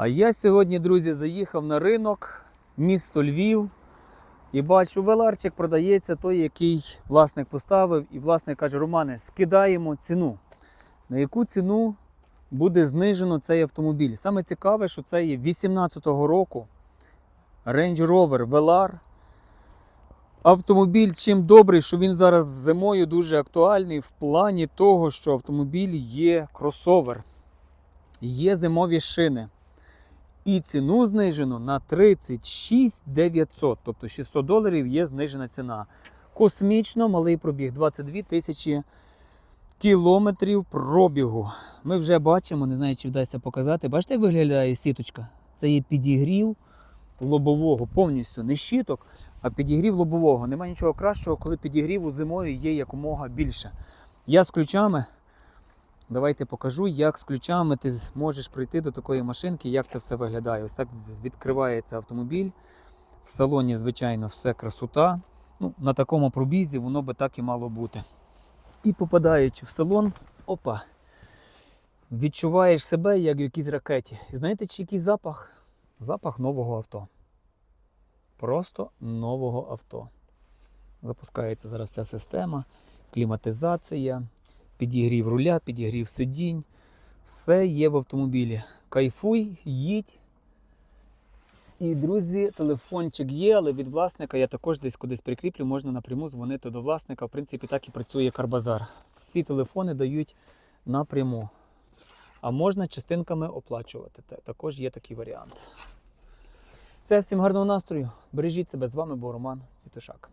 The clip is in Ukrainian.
А я сьогодні, друзі, заїхав на ринок, місто Львів, і бачу, веларчик продається той, який власник поставив, і власник каже: Романе, скидаємо ціну. На яку ціну буде знижено цей автомобіль? Саме цікаве, що це є 18-го року Range Rover Velar. Автомобіль чим добрий, що він зараз зимою дуже актуальний в плані того, що автомобіль є кросовер, є зимові шини. І ціну знижено на 36 900, тобто 600 доларів є знижена ціна. Космічно малий пробіг 22 тисячі кілометрів пробігу. Ми вже бачимо, не знаю, чи вдасться показати. Бачите, як виглядає сіточка? Це є підігрів лобового, повністю не щиток, а підігрів лобового. Нема нічого кращого, коли підігріву зимою є якомога більше. Я з ключами. Давайте покажу, як з ключами ти зможеш прийти до такої машинки, як це все виглядає. Ось так відкривається автомобіль. В салоні, звичайно, все красота. Ну, на такому пробізі воно би так і мало бути. І попадаючи в салон, опа, відчуваєш себе як в якійсь ракеті. Знаєте, чи який запах? Запах нового авто. Просто нового авто. Запускається зараз вся система, кліматизація, підігрів руля, підігрів сидінь. Все є в автомобілі. Кайфуй, їдь. І, друзі, телефончик є, але від власника я також десь кудись прикріплю, можна напряму дзвонити до власника. В принципі, так і працює Карбазар. Всі телефони дають напряму. А можна частинками оплачувати. Також є такий варіант. Все, всім гарного настрою. Бережіть себе. З вами був Роман Світошак.